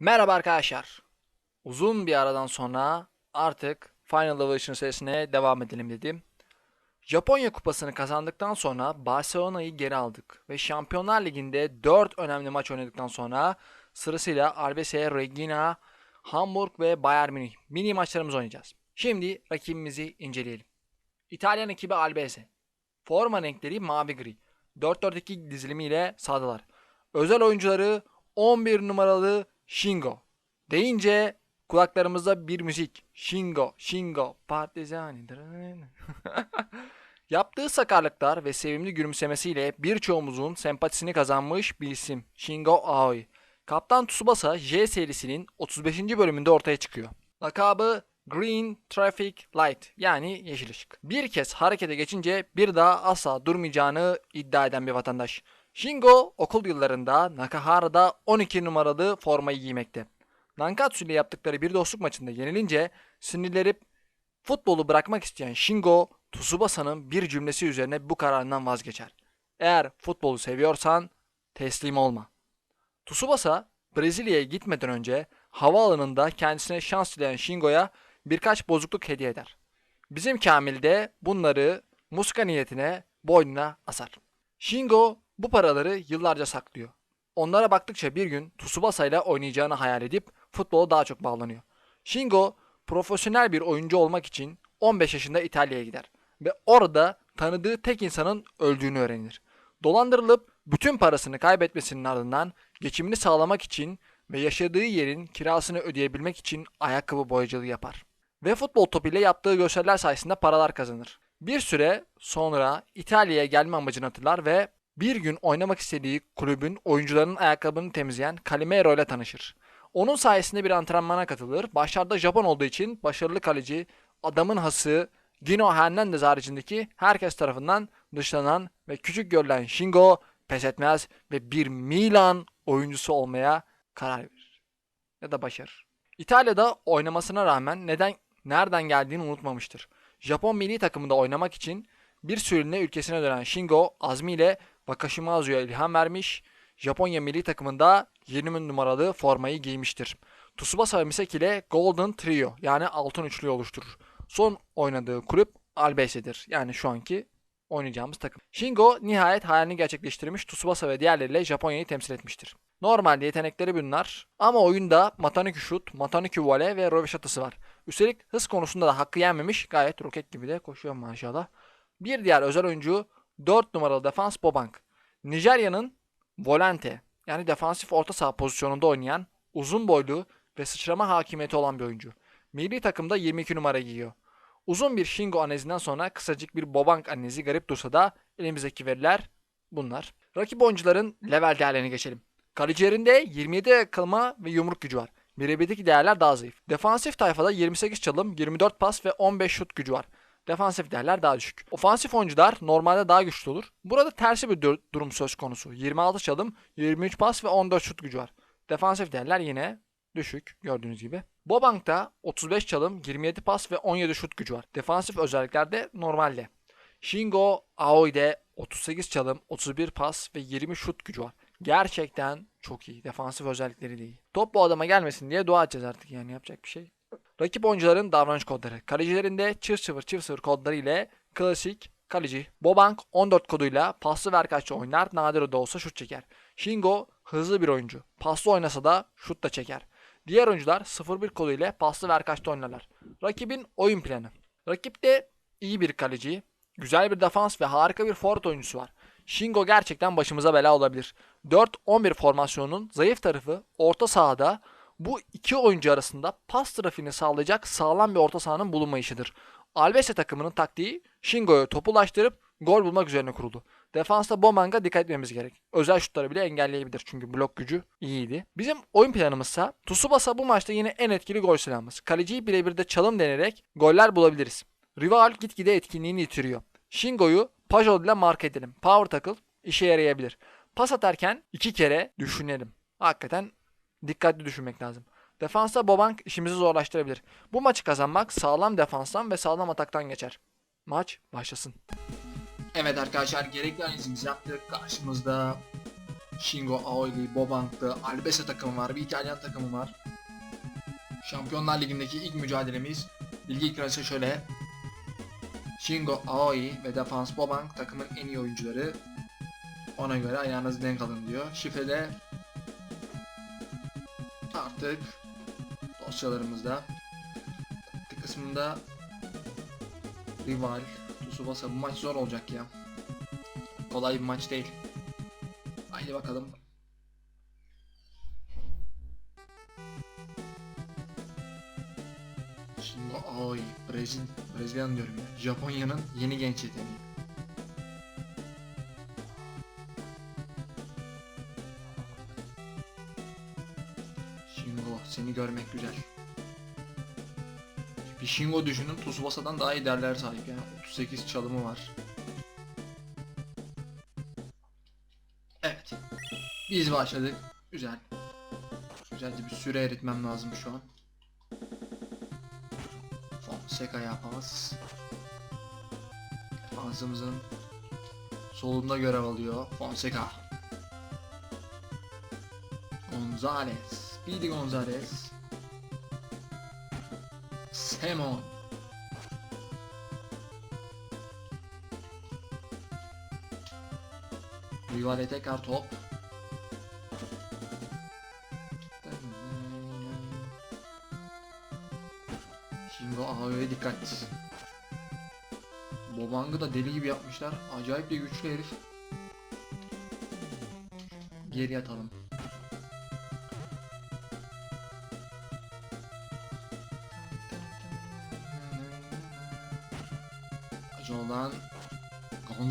Merhaba arkadaşlar. Uzun bir aradan sonra artık Final Evolution serisine devam edelim dedim. Japonya kupasını kazandıktan sonra Barcelona'yı geri aldık ve Şampiyonlar Ligi'nde 4 önemli maç oynadıktan sonra sırasıyla RBS, Regina, Hamburg ve Bayern Münih mini maçlarımızı oynayacağız. Şimdi rakibimizi inceleyelim. İtalyan ekibi Albese. Forma renkleri mavi gri. 4-4-2 dizilimiyle sahadalar. Özel oyuncuları 11 numaralı Shingo. Deyince kulaklarımızda bir müzik. Shingo, Shingo, Partizani. Yaptığı sakarlıklar ve sevimli gülümsemesiyle birçoğumuzun sempatisini kazanmış bir isim. Shingo Aoi. Kaptan Tsubasa J serisinin 35. bölümünde ortaya çıkıyor. Lakabı Green Traffic Light yani yeşil ışık. Bir kez harekete geçince bir daha asla durmayacağını iddia eden bir vatandaş. Shingo okul yıllarında Nakahara'da 12 numaralı formayı giymekte. Nankatsu ile yaptıkları bir dostluk maçında yenilince sinirlenip futbolu bırakmak isteyen Shingo, Tsubasa'nın bir cümlesi üzerine bu kararından vazgeçer. Eğer futbolu seviyorsan teslim olma. Tsubasa Brezilya'ya gitmeden önce havaalanında kendisine şans dileyen Shingo'ya birkaç bozukluk hediye eder. Bizim Kamil de bunları muska niyetine boynuna asar. Shingo bu paraları yıllarca saklıyor. Onlara baktıkça bir gün Tsubasa ile oynayacağını hayal edip futbola daha çok bağlanıyor. Shingo profesyonel bir oyuncu olmak için 15 yaşında İtalya'ya gider ve orada tanıdığı tek insanın öldüğünü öğrenir. Dolandırılıp bütün parasını kaybetmesinin ardından geçimini sağlamak için ve yaşadığı yerin kirasını ödeyebilmek için ayakkabı boyacılığı yapar. Ve futbol topuyla yaptığı gösteriler sayesinde paralar kazanır. Bir süre sonra İtalya'ya gelme amacını hatırlar ve bir gün oynamak istediği kulübün oyuncularının ayakkabını temizleyen Calimero ile tanışır. Onun sayesinde bir antrenmana katılır. Başlarda Japon olduğu için başarılı kaleci, adamın hası, Dino Hernandez haricindeki herkes tarafından dışlanan ve küçük görülen Shingo pes etmez ve bir Milan oyuncusu olmaya karar verir. Ya da başarır. İtalya'da oynamasına rağmen neden nereden geldiğini unutmamıştır. Japon milli takımında oynamak için bir süreliğine ülkesine dönen Shingo azmiyle Wakashimazu'ya ilham vermiş, Japonya milli takımında 20 numaralı formayı giymiştir. Tsubasa ve Misaki ile Golden Trio yani altın üçlüyü oluşturur. Son oynadığı kulüp Albese'dir. Yani şu anki oynayacağımız takım. Shingo nihayet hayalini gerçekleştirmiş Tsubasa ve diğerleriyle Japonya'yı temsil etmiştir. Normalde yetenekleri bunlar ama oyunda Matanuki Shoot, Matanuki Volley ve Röveşatası var. Üstelik hız konusunda da hakkı yenmemiş gayet roket gibi de koşuyor maşallah. Bir diğer özel oyuncu 4 numaralı defans Bobank. Nijerya'nın volante yani defansif orta saha pozisyonunda oynayan uzun boylu ve sıçrama hakimiyeti olan bir oyuncu. Milli takımda 22 numara giyiyor. Uzun bir Shingo analizinden sonra kısacık bir Bobank analizi garip dursa da elimizdeki veriler bunlar. Rakip oyuncuların level değerlerine geçelim. Karaciğerinde 27 yakılma ve yumruk gücü var. Birebirdeki değerler daha zayıf. Defansif tayfada 28 çalım, 24 pas ve 15 şut gücü var. Defansif değerler daha düşük. Ofansif oyuncular normalde daha güçlü olur. Burada tersi bir dur- durum söz konusu. 26 çalım, 23 pas ve 14 şut gücü var. Defansif değerler yine düşük gördüğünüz gibi. Bobank'ta 35 çalım, 27 pas ve 17 şut gücü var. Defansif özelliklerde normalde. Shingo Aoi'de 38 çalım, 31 pas ve 20 şut gücü var. Gerçekten çok iyi. Defansif özellikleri de iyi. Top bu adama gelmesin diye dua edeceğiz artık yani yapacak bir şey. Rakip oyuncuların davranış kodları. Kalecilerinde çift sıfır çift sıfır kodları ile klasik kaleci. Bobank 14 koduyla paslı ve erkaçlı oynar. Nadir de olsa şut çeker. Shingo hızlı bir oyuncu. Paslı oynasa da şut da çeker. Diğer oyuncular 0-1 kodu ile paslı ve erkaçlı oynarlar. Rakibin oyun planı. Rakipte iyi bir kaleci, güzel bir defans ve harika bir forvet oyuncusu var. Shingo gerçekten başımıza bela olabilir. 4-11 formasyonunun zayıf tarafı orta sahada bu iki oyuncu arasında pas trafiğini sağlayacak sağlam bir orta sahanın bulunmayışıdır. Albese takımının taktiği Shingo'ya topu ulaştırıp gol bulmak üzerine kuruldu. Defansta Bomang'a dikkat etmemiz gerek. Özel şutları bile engelleyebilir çünkü blok gücü iyiydi. Bizim oyun planımızsa Tsubasa bu maçta yine en etkili gol silahımız. Kaleciyi birebir de çalım denerek goller bulabiliriz. Rival gitgide etkinliğini yitiriyor. Shingo'yu Pajot ile mark edelim. Power tackle işe yarayabilir. Pas atarken iki kere düşünelim. Hakikaten dikkatli düşünmek lazım. Defansta Bobank işimizi zorlaştırabilir. Bu maçı kazanmak sağlam defanstan ve sağlam ataktan geçer. Maç başlasın. Evet arkadaşlar gerekli analizimizi yaptık. Karşımızda Shingo Aoi'li, Bobank'lı, Albese takımı var, bir İtalyan takımı var. Şampiyonlar Ligi'ndeki ilk mücadelemiz. Bilgi ekranı şöyle. Shingo Aoi ve defans Bobank takımın en iyi oyuncuları. Ona göre ayağınızı denk alın diyor. Şifrede artık dosyalarımızda taktik kısmında rival Tsubasa bu maç zor olacak ya. Kolay bir maç değil. Haydi bakalım. Şimdi ay Brezil Brezilyan diyorum ya. Japonya'nın yeni genç yeteneği. Görmek güzel. Bir Shingo düşünün Tsubasa'dan daha iyi derler sahip yani 38 çalımı var. Evet. Biz başladık. Güzel. Güzelce bir süre eritmem lazım şu an. Fonseca'ya pas. Defansımızın solunda görev alıyor. Fonseca. Gonzalez. Speedy Gonzalez. Simon. Rivale tekrar top. Şimdi AO'ya dikkat. Bobang'ı da deli gibi yapmışlar. Acayip de güçlü herif. Geri atalım.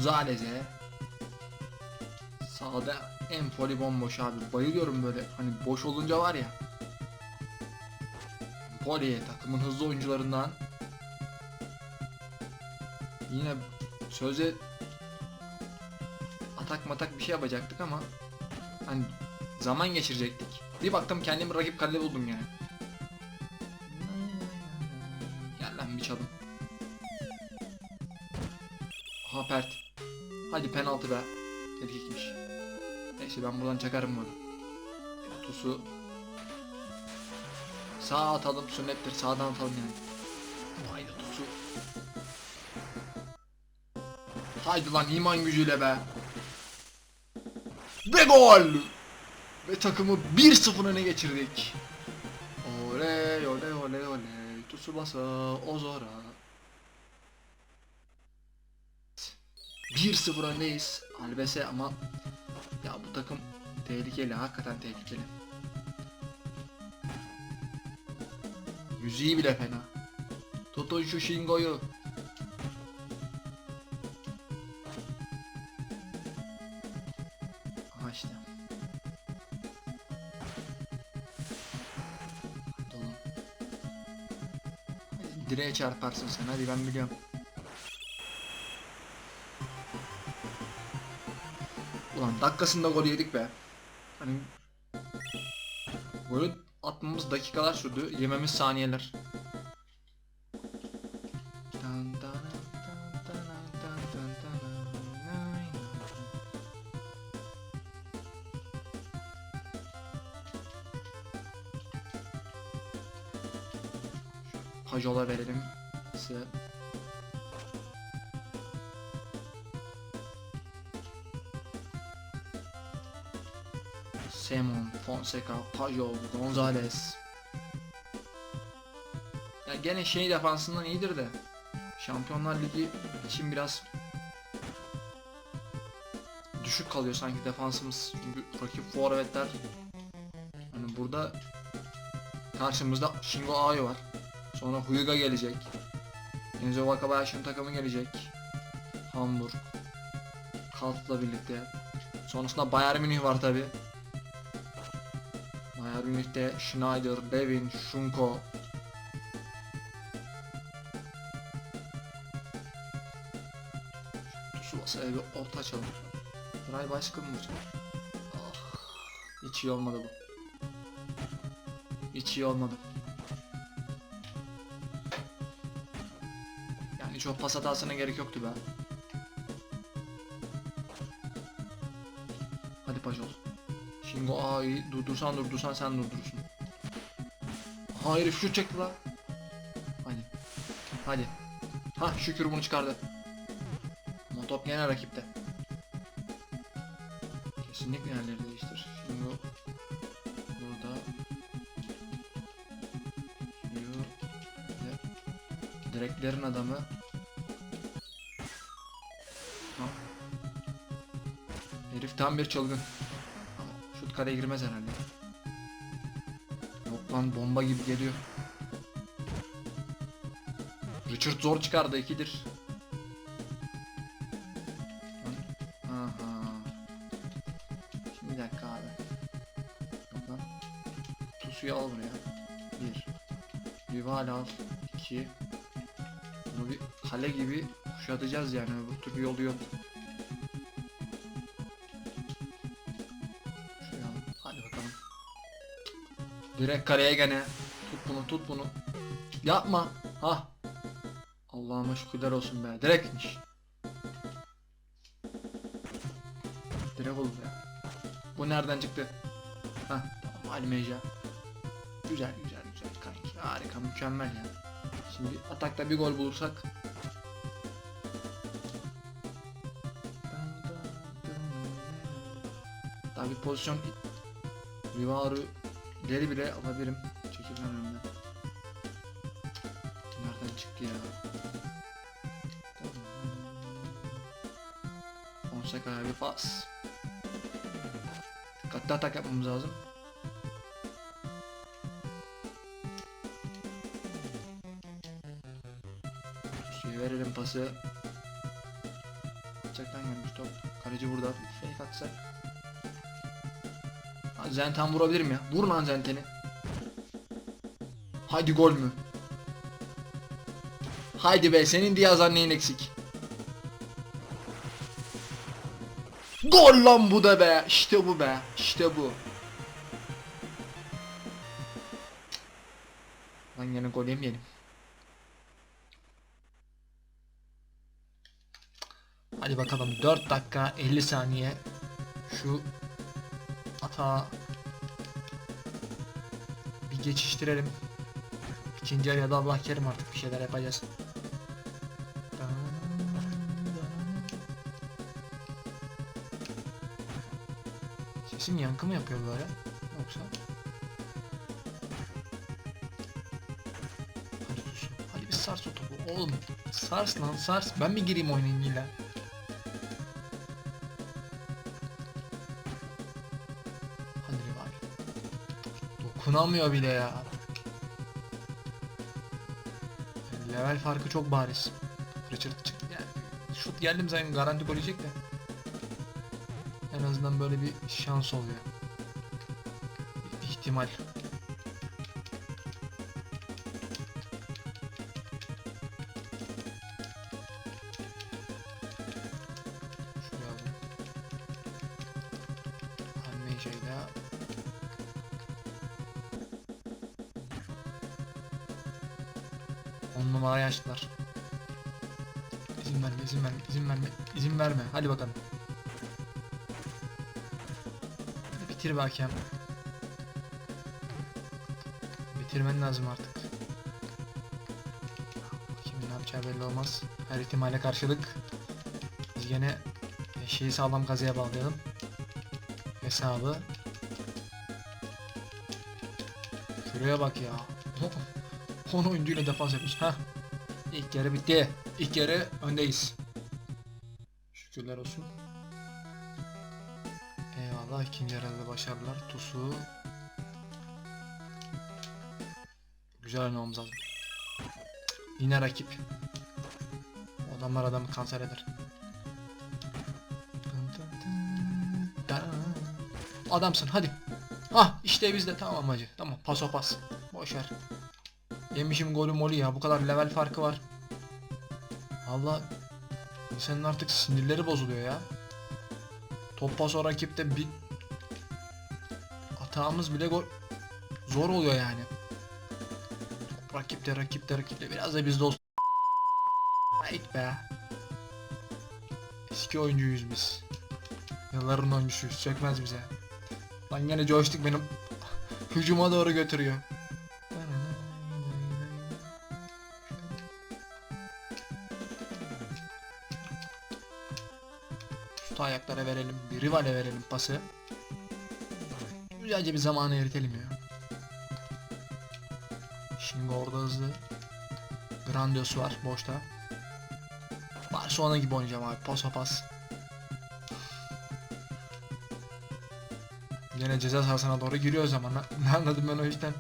Gonzalez'e Sağda Empoli bomboş abi. Bayılıyorum böyle. Hani boş olunca var ya. Empoli takımın hızlı oyuncularından. Yine sözde atak matak bir şey yapacaktık ama hani zaman geçirecektik. Bir baktım kendimi rakip kalede buldum yani. Gel lan bir çalım. Aha pert. Hadi penaltı be. Erkekmiş. Neyse ben buradan çakarım bunu. Tusu Sağ atalım sünnettir sağdan atalım yani. Haydi Tusu. Haydi lan iman gücüyle be. Ve gol! Ve takımı 1-0 öne geçirdik. Oley oley oley oley. Tsubasa Ozora. 1-0 öndeyiz. Albese ama ya bu takım tehlikeli, hakikaten tehlikeli. Müziği bile fena. Tutun şu Shingo'yu. Aha işte. Hadi Direğe çarparsın sen hadi ben biliyorum. Ulan dakikasında gol yedik be. Hani golü atmamız dakikalar sürdü, yememiz saniyeler. Pajola verelim size. Simon, Fonseca, Pajol, Gonzalez. Ya gene şey defansından iyidir de Şampiyonlar Ligi için biraz düşük kalıyor sanki defansımız. Çünkü rakip forvetler hani burada karşımızda Shingo Aoki var. Sonra Huyga gelecek. Enzo Wakabayashi'nin takımı gelecek. Hamburg. Kalt'la birlikte. Sonrasında Bayern Münih var tabi. Bayern Schneider, Devin, Şunko. Tsubasa'ya bir orta açalım. Ray Başkan mı? Ah, hiç iyi olmadı bu. Hiç iyi olmadı. Yani çok pas hatasına gerek yoktu be. Hadi Pajol. Shingo Ai durdursan durdursan sen durdurursun. Ha herif şut çekti la. Hadi. Hadi. Ha şükür bunu çıkardı. Ama top gene rakipte. Kesinlikle yerleri değiştir. Shingo burada. Ve direklerin adamı. Ha. Herif tam bir çılgın. Kaleye girmez herhalde. Yok lan bomba gibi geliyor. Richard zor çıkardı ikidir. Aha. Şimdi bir dakika abi. Lan. Tusuyu al buraya. Bir. Rival al. İki. Bunu bir kale gibi kuşatacağız yani. Bu türlü yolu yok. Direkt kaleye gene. Tut bunu tut bunu. Yapma. Ha. Allah'ıma şükürler olsun be. Direktmiş. Direkt oldu ya. Bu nereden çıktı? Ha tamam Ali Meja. Güzel güzel güzel kanki. Harika mükemmel ya. Şimdi atakta bir gol bulursak. Daha bir pozisyon Rivaru ileri bile alabilirim. Çekilmem önümden. Nereden çıktı ya? Fonseca'ya bir pas. Dikkatli atak yapmamız lazım. Suyu verelim pası. Çaktan gelmiş top. Kaleci burada. Fake atsak. Zenten vurabilir ya? Vur lan Zenten'i. Haydi gol mü? Haydi be senin Diaz annen eksik. Gol lan bu da be. İşte bu be. İşte bu. Lan yine gol yemeyelim. Hadi bakalım 4 dakika 50 saniye şu ata bir geçiştirelim. İkinci yarıya da Allah kerim artık bir şeyler yapacağız. Sesim yankı mı yapıyor böyle? Yoksa? Hadi sus. Hadi bir sars o topu. Oğlum sars lan sars. Ben mi gireyim oynayayım illa? Dokunamıyor bile ya. Level farkı çok bariz. Richard çıktı yani. Şut geldim zaten garanti gol yiyecek de. En azından böyle bir şans oluyor. İhtimal. Yaşlılar. İzin verme, izin verme, izin verme, izin verme. Hadi bakalım. Bitir be hakem. Bitirmen lazım artık. Şimdi ne yapacağı belli olmaz. Her ihtimale karşılık biz gene şeyi sağlam kazıya bağlayalım. Hesabı. Şuraya bak ya. 10 oyuncuyla defans yapıyoruz. Ha. İlk yarı bitti. İlk yarı öndeyiz. Şükürler olsun. Eyvallah ikinci yarıda başarılar. Tusu. Güzel oynamamız lazım. Yine rakip. Adamlar adamı kanser eder. Adamsın hadi. Ah işte bizde tamam hacı. Tamam paso pas. Boşver. Yemişim golü molü ya bu kadar level farkı var. Allah insanın artık sinirleri bozuluyor ya. Top pas o rakipte bir atağımız bile gol zor oluyor yani. Top rakipte rakipte rakipte biraz da bizde olsun. Hayt be. Eski oyuncuyuz biz. Yılların oyuncusuyuz. Çökmez bize. Lan yine joystick benim hücuma doğru götürüyor. Ayaklara verelim. Bir rivale verelim pası. Güzelce bir zamanı eritelim ya. Şimdi orada hızlı. Grandios var boşta. Barcelona gibi oynayacağım abi. Pasa pas. Yine ceza sahasına doğru giriyor o zaman. Ne anladım ben o işten.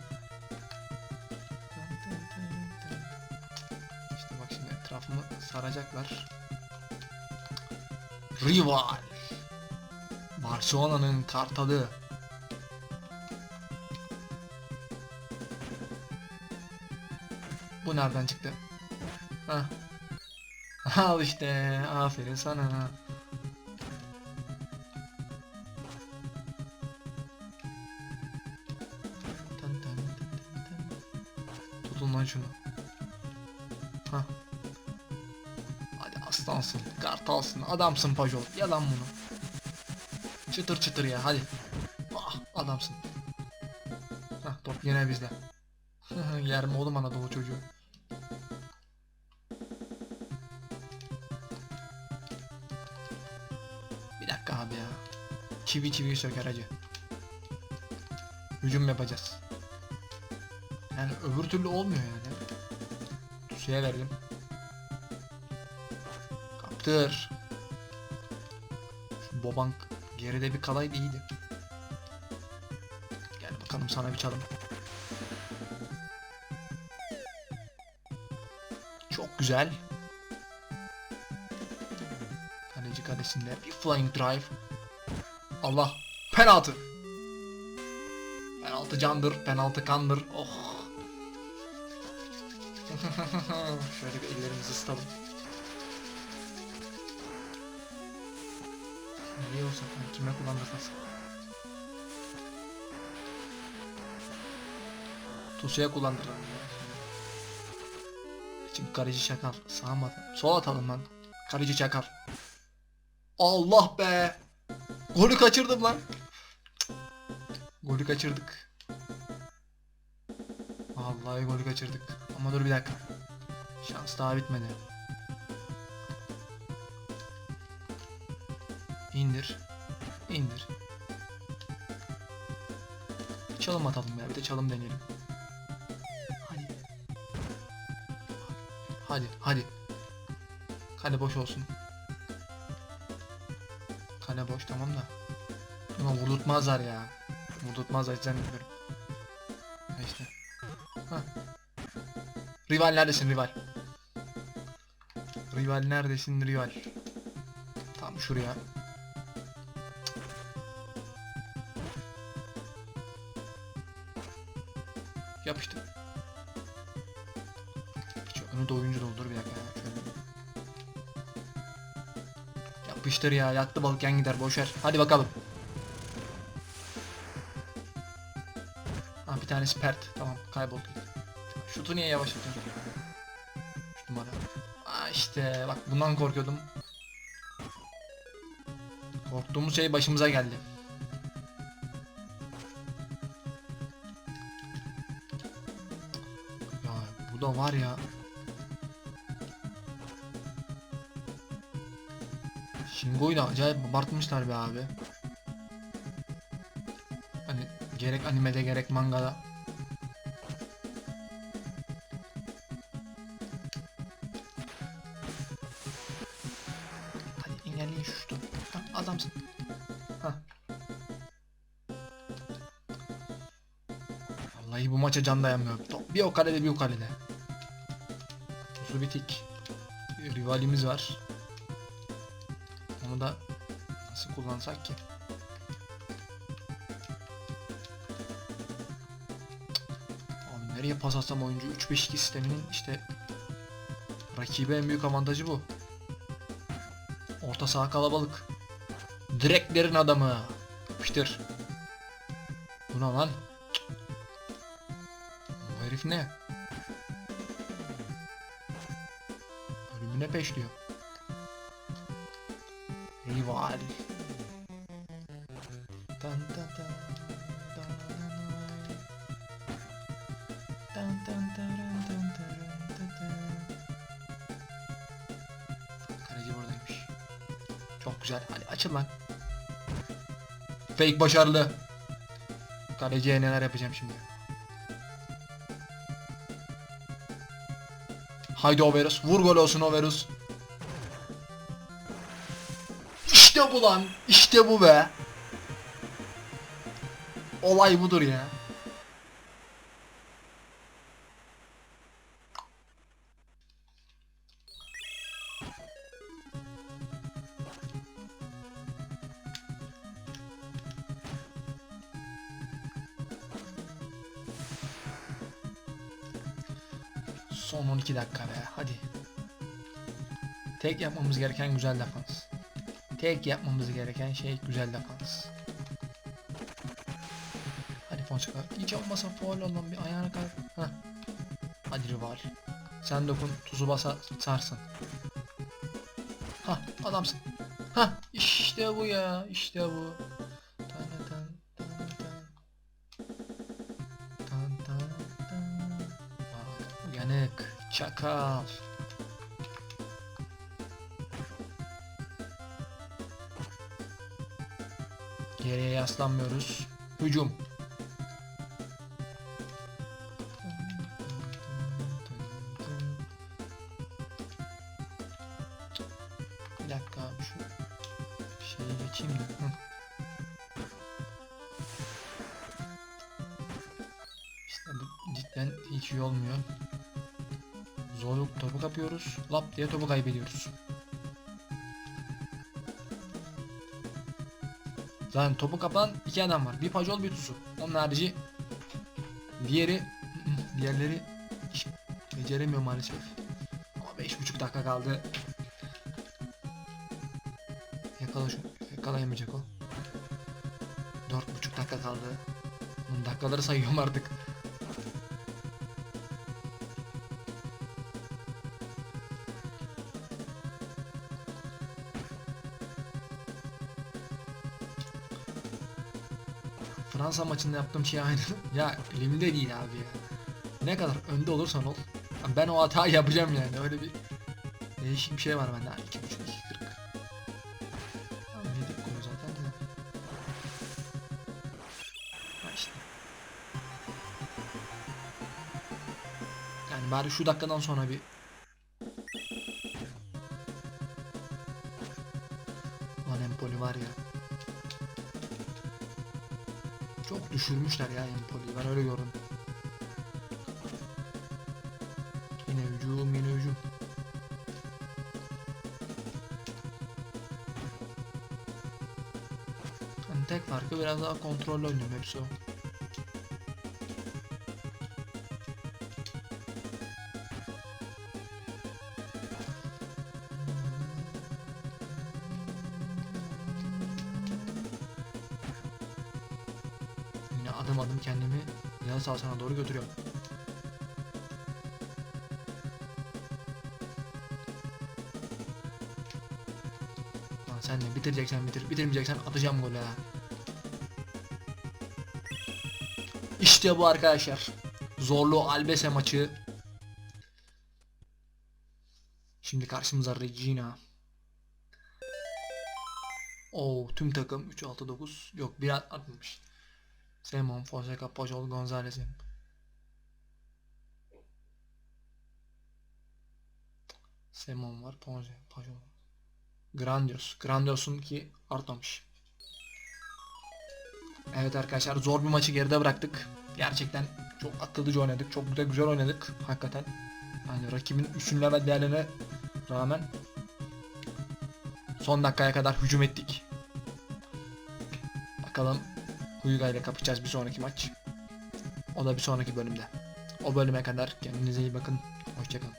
İşte bak şimdi etrafımı saracaklar. Rival. Barcelona'nın kartalı. Bu nereden çıktı? Hah. Al işte. Aferin sana. Tutun lan şunu. Kartalsın. Adamsın Pajol. Yalan bunu. Çıtır çıtır ya hadi. Ah adamsın. Hah top yine bizde. Yer mi oğlum Anadolu çocuğu? Bir dakika abi ya. Çivi çiviyi söker hacı. Hücum yapacağız. Yani öbür türlü olmuyor yani. Suya verelim. Kaptır. Şu Bobank geride bir kalaydı iyiydi. Gel bakalım sana bir çalım. Çok güzel. Kaleci kalesinde bir flying drive. Allah penaltı. Penaltı candır, penaltı kandır. Oh. Şöyle bir ellerimizi ısıtalım. Nereye olsak lan kime kullandırmaz? Tusuya kullandıralım. Şimdi kaleci çakal. Sağa mı atalım? Sol atalım lan. Kaleci çakal. Allah be. Golü kaçırdım lan. Golü kaçırdık. Vallahi golü kaçırdık. Ama dur bir dakika. Şans daha bitmedi. İndir. İndir. Çalım atalım ya. Bir de çalım deneyelim. Hadi. Hadi, hadi. Kale boş olsun. Kale boş tamam da. Ama vurdurtmazlar ya. Vurdurtmazlar hiç zannetmiyorum. Ha işte. Hah. Rival neredesin rival? Rival neredesin rival? Tam şuraya. Yapıştır ya yattı balık yan gider boşver. Hadi bakalım. Ha bir tanesi pert. Tamam kayboldu. Şutu niye yavaş atıyorsun? Şu numara. Aa işte bak bundan korkuyordum. Korktuğumuz şey başımıza geldi. Ya bu da var ya. Shingo'yu da acayip abartmışlar be abi. Hani gerek animede gerek mangada. Hadi engelleyin şu şutu. Adamsın. Ha. Vallahi bu maça can dayanmıyor. Bir o kalede bir o kalede. Su bitik. Rivalimiz var. Onu da nasıl kullansak ki? Abi nereye pas atsam oyuncu 3-5-2 sisteminin işte rakibe en büyük avantajı bu. Orta saha kalabalık. Direklerin adamı. Yapıştır. Bu ne lan? Bu herif ne? Ölümüne peşliyor. Rival. Tan tan. Kaleci buradaymış. Çok güzel. Hadi açıl lan. Fake başarılı. Kaleciye neler yapacağım şimdi. Haydi Overus. Vur gol olsun Overus. İşte bu lan. İşte bu be. Olay budur ya. Son 12 dakika be hadi. Tek yapmamız gereken güzel defans. Tek yapmamız gereken şey güzel defans. Hadi Fonseca. Hiç olmasa foul olan bir ayağına kay. Heh. Hadi rival. Sen dokun tuzu basa sarsın. Ha adamsın. Ha işte bu ya işte bu. Tan tan Geriye yaslanmıyoruz. Hücum. Bir dakika abi şu şeyi geçeyim de. Hı. İşte bu cidden hiç iyi olmuyor. Zorluk topu kapıyoruz. Lap diye topu kaybediyoruz. Zaten topu kapan iki adam var. Bir Pajol bir Tusu. Onun harici diğeri diğerleri hiç beceremiyor maalesef. Ama beş buçuk dakika kaldı. Yakala şu. Yakalayamayacak o. Dört buçuk dakika kaldı. Bunun dakikaları sayıyorum artık. Fransa maçında yaptığım şey aynı. ya elimde değil abi ya. Ne kadar önde olursan ol. Ben o hatayı yapacağım yani. Öyle bir değişik bir şey var bende. 2.5 2.40. Tamam yedik golü zaten de. Ha. Yani bari şu dakikadan sonra bir düşürmüşler ya Empoli'yi. Ben öyle gördüm. Yine hücum, yine hücum. Yani tek farkı biraz daha kontrollü oynuyorum hepsi o. ceza sahasına doğru götürüyorum. Lan sen de bitireceksen bitir, bitirmeyeceksen atacağım golü ha. İşte bu arkadaşlar. Zorlu Albese maçı. Şimdi karşımıza Regina. Oo tüm takım 3-6-9 yok bir atmış. Simon, Fonseca, Pujol, Gonzalez. Simon var, Ponce, Pujol. Grandios. Grandios'un ki artmamış. Evet arkadaşlar zor bir maçı geride bıraktık. Gerçekten çok akıllıca oynadık. Çok da güzel oynadık. Hakikaten. Yani rakibin üstünleme değerlerine rağmen son dakikaya kadar hücum ettik. Bakalım Huyga ile kapışacağız bir sonraki maç. O da bir sonraki bölümde. O bölüme kadar kendinize iyi bakın. Hoşçakalın.